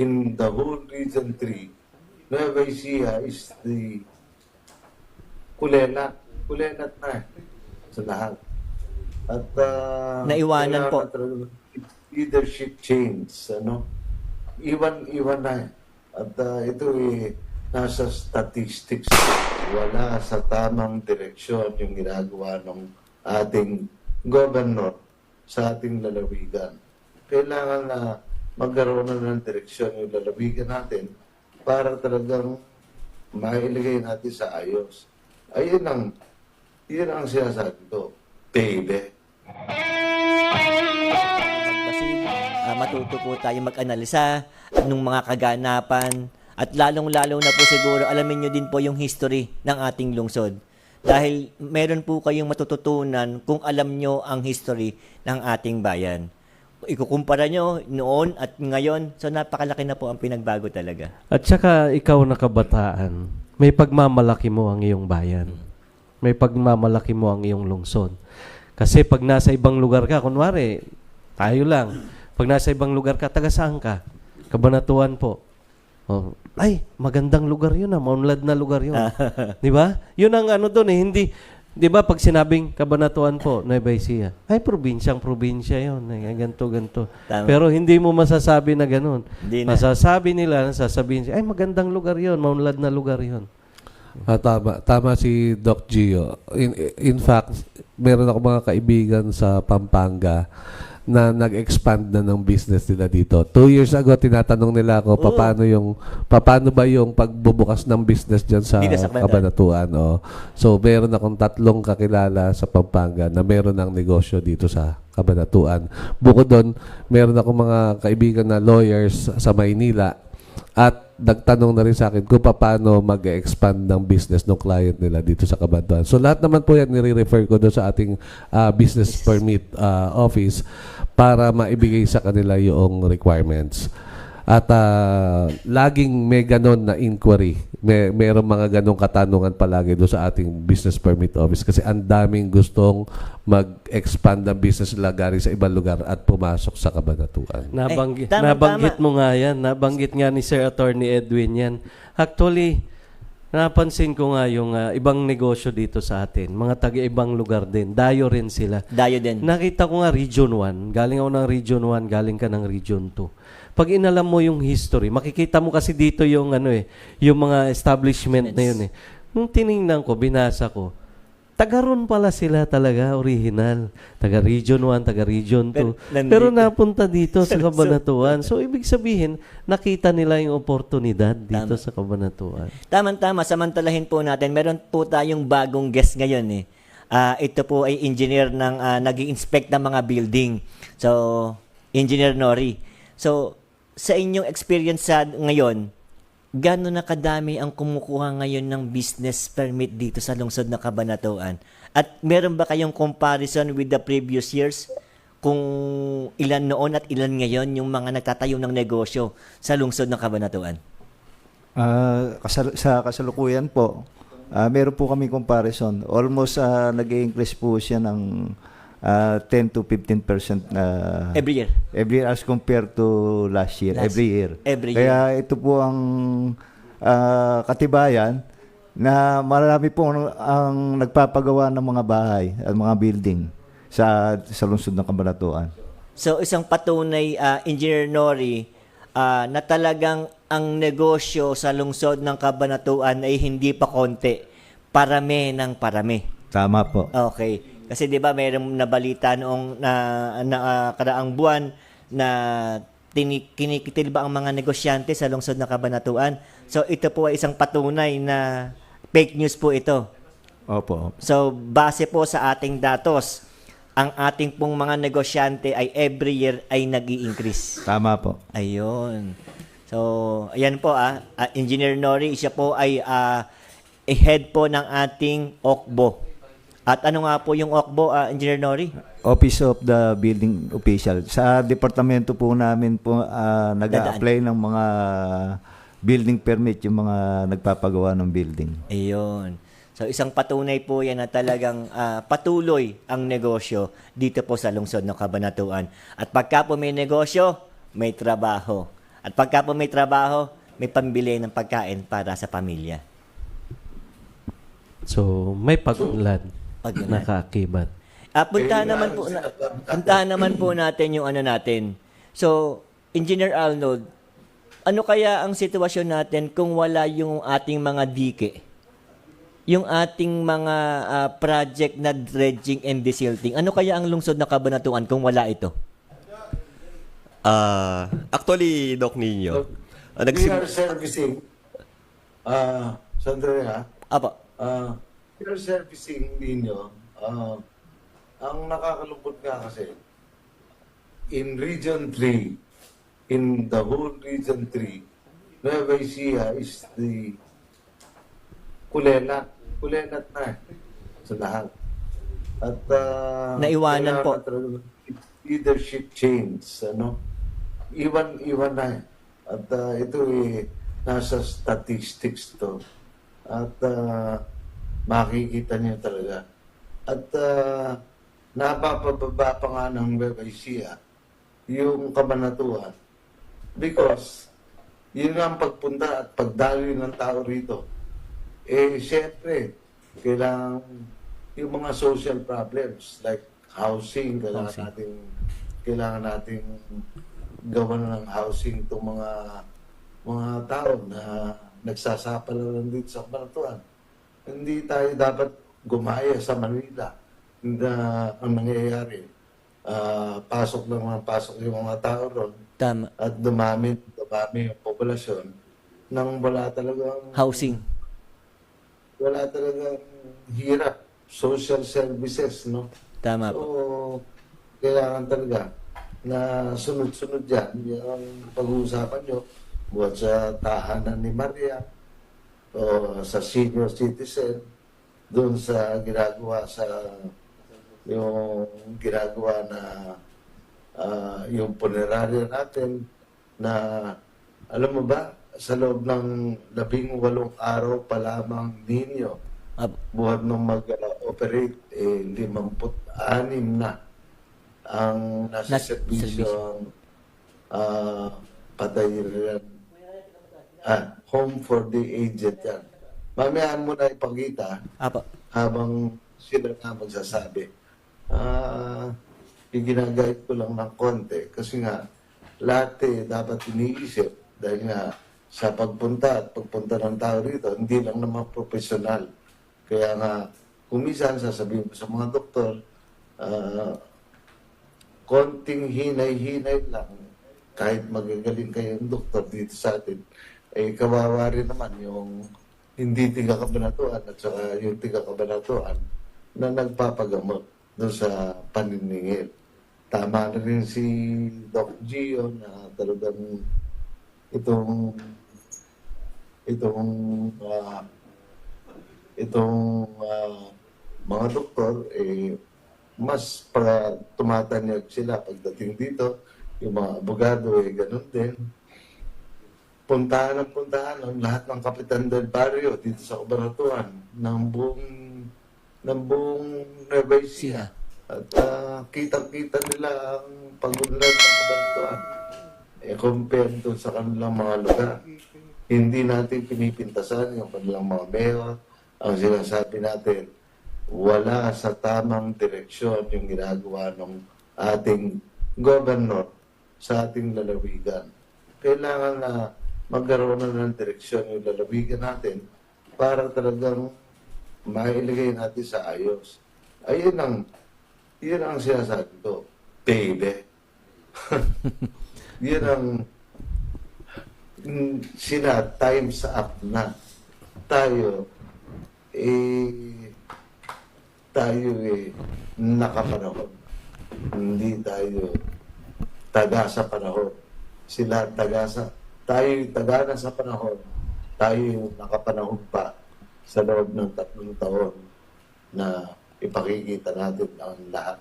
in the whole Region 3, Nueva Ecija is the kulenat. Kulenat na sa lahat. At uh, Naiwanan po. leadership change, ano? Iwan-iwan na. At uh, ito eh, nasa statistics. Wala sa tamang direksyon yung ginagawa ng ating governor sa ating lalawigan. Kailangan na magkaroon na ng direksyon yung lalawigan natin para talagang mailagay natin sa ayos. Ayun ang, yun ang sinasabi ko. Baby. Magbasid, ah, matuto po tayo mag-analisa ng mga kaganapan at lalong-lalo na po siguro alamin nyo din po yung history ng ating lungsod. Dahil meron po kayong matututunan kung alam nyo ang history ng ating bayan. Ikukumpara nyo noon at ngayon, so napakalaki na po ang pinagbago talaga. At saka ikaw na kabataan, may pagmamalaki mo ang iyong bayan. May pagmamalaki mo ang iyong lungsod. Kasi pag nasa ibang lugar ka, kunwari, tayo lang, pag nasa ibang lugar ka, taga saan ka? Kabanatuan po. Oh, ay, magandang lugar yun ah, maunlad na lugar yun. Di ba? Yun ang ano doon eh, hindi, di ba pag sinabing kabanatuan po, Nueva Ecija, ay, probinsyang probinsya yun, ay, ganto, ganto. Tama. Pero hindi mo masasabi na ganun. Na. Masasabi nila, sasabihin siya, ay magandang lugar yon, maunlad na lugar yon. Ah, tama, tama si Doc Gio. In, in fact, meron ako mga kaibigan sa Pampanga na nag-expand na ng business nila dito. Two years ago, tinatanong nila ako, paano yung, paano ba yung pagbubukas ng business dyan sa Dito sa Kabanatuan. Kabanatuan? Oh. So, meron akong tatlong kakilala sa Pampanga na meron ng negosyo dito sa Kabanatuan. Bukod doon, meron akong mga kaibigan na lawyers sa Maynila at nagtanong na rin sa akin kung paano mag-expand ng business ng client nila dito sa Kabanatuan. So lahat naman po yan nire-refer ko doon sa ating ah, business permit ah, office para maibigay sa kanila yung requirements. At ah, laging may ganon na inquiry. May merong mga ganong katanungan palagi doon sa ating business permit office kasi ang daming gustong mag-expand ng business nila galing sa ibang lugar at pumasok sa Kabanatuan. Nabanggit, Eh, tama, nabanggit tama. mo nga yan. Nabanggit nga ni Sir Attorney Edwin yan. Actually, napansin ko nga yung ah, ibang negosyo dito sa atin. Mga taga-ibang lugar din. Dayo rin sila. Dayo din. Nakita ko nga Region 1. Galing ako ng Region 1, galing ka ng Region 2. Pag inalam mo yung history, makikita mo kasi dito yung ano eh, yung mga establishment na yun eh. Nung tiningnan ko, binasa ko, taga ron pala sila talaga, original. Taga Region 1, taga Region 2. Pero Pero, napunta dito sa Kabanatuan. So, ibig sabihin, nakita nila yung oportunidad dito Tama. sa Kabanatuan. Tama-tama, samantalahin po natin, meron po tayong bagong guest ngayon eh. Ah, ito po ay engineer ng uh, nag-inspect ng mga building. So, Engineer Nori. So, sa inyong experience sa ngayon, gano'n na kadami ang kumukuha ngayon ng business permit dito sa lungsod ng Cabanatuan? At meron ba kayong comparison with the previous years? Kung ilan noon at ilan ngayon yung mga nagtatayo ng negosyo sa lungsod ng Cabanatuan? Ah, kasal- sa kasalukuyan po, ah, meron po kami comparison. Almost uh, nag-increase po siya ng ah, 10 to 15% na Every year? every year as compared to last year. Last- every year. every Kaya ito po ang ah, katibayan na marami po ang, ang nagpapagawa ng mga bahay at mga building sa sa lungsod ng Cabanatuan. So isang patunay uh, Engineer Nori ah, na talagang ang negosyo sa lungsod ng Kabanatuan ay hindi pa konti. Parami ng parami. Tama po. Okay. Kasi 'di ba mayroong nabalita noong na, na ah, karaang buwan na tini, kinikitil ba ang mga negosyante sa lungsod ng Kabanatuan? So ito po ay isang patunay na fake news po ito. Opo. So, base po sa ating datos, ang ating pong mga negosyante ay every year ay nag increase Tama po. Ayun. So, ayan po ah, Ah, Engineer Nori, siya po ay ah, head po ng ating OKBO. At ano nga po yung OKBO, ah, Engineer Nori? Office of the Building Official. Sa departamento po namin po ah, nag-a-apply ng mga building permit yung mga nagpapagawa ng building. Ayun. So, isang patunay po yan na talagang ah, patuloy ang negosyo dito po sa lungsod ng Kabanatuan. At pagka po may negosyo, may trabaho. At pagka po may trabaho, may pambili ng pagkain para sa pamilya. So, may pag-unlad Pag-unlad. na kaakibat. Ah, puntahan Kailangan naman po na, puntahan naman po natin yung ano natin. So, Engineer Arnold, ano kaya ang sitwasyon natin kung wala yung ating mga dike? Yung ating mga ah, project na dredging and desilting. Ano kaya ang lungsod na kabanatuan kung wala ito? Ah, actually, Doc Nino, ah, We nagsim- are servicing, ah, sandali ha, Apo. Ah, are servicing ninyo, ah, ang nakakalungkot nga kasi, in Region 3, in the whole Region 3, Nueva Ecija is the kulelat. Kulelat na eh, sa lahat. At ah, Naiwanan po. leadership change, ano? Iwan, iwan na eh. At ah, ito eh, nasa statistics to. At ah, makikita niyo talaga. At uh, napapababa pa nga ng Ecija yung kabanatuan because yun ang pagpunta at pagdaloy ng tao rito. Eh, syempre, kailangan yung mga social problems like housing, kailangan Housing. natin kailangan natin gawan ng housing itong mga mga tao na nagsasapalaran dito sa kabanatuan. Hindi tayo dapat gumaya sa Manila na ang nangyayari. ah, pasok lang mga pasok yung mga tao ron Tama. at dumami, dumami yung populasyon nang wala talagang Housing. wala talagang hirap social services no Tama po. so kailangan talaga na sunod-sunod yan yung pag-uusapan nyo buhat sa tahanan ni Maria o sa senior citizen doon sa ginagawa sa yung ginagawa na ah, yung punerarya natin na alam mo ba sa loob ng labing walong araw pa lamang ninyo Apo. buhat nung mag-operate eh, 56 na ang nasa Nas- serbisyo ang ah, patay rin. Ah, home for the aged yan. Mamaya mo na ipakita Apo. habang sila nga magsasabi. Ah, iginagayad ko lang ng konti kasi nga lahat eh, dapat iniisip dahil nga sa pagpunta at pagpunta ng tao rito, hindi lang naman profesional. Kaya nga, kumisan sasabihin ko sa mga doktor, ah, konting hinay-hinay lang, kahit magagaling kayong doktor dito sa atin, eh kawawa rin naman yung hindi tiga-kabanatuan at saka yung tiga-kabanatuan na nagpapagamot doon sa paniningil. Tama na rin si Doc Gio na talagang itong itong ah, itong ah, mga doktor eh mas para tumatanyag sila pagdating dito yung mga abogado eh ganun din puntahan ang puntahan ang lahat ng kapitan del barrio dito sa Cabanatuan ng buong ng buong Nueva Ecija. At ah, kitang-kita nila ang pagunlad ng Cabanatuan. Eh, compared doon sa kanilang mga lugar. Hindi natin pinipintasan yung kanilang mga mayor. Ang sinasabi natin, wala sa tamang direksyon yung ginagawa ng ating governor sa ating lalawigan. Kailangan na magkaroon na ng direksyon yung lalawigan natin para talagang mailagay natin sa ayos. Ayun ang, yun ang sinasabi ko. Payback. yun ang mm, sila times up na. Tayo, eh, tayo eh, nakapanahon. Hindi tayo taga sa panahon. Sila taga sa, tayo yung taga na sa panahon. Tayo nakapanahon pa sa loob ng tatlong taon na ipakikita natin ang lahat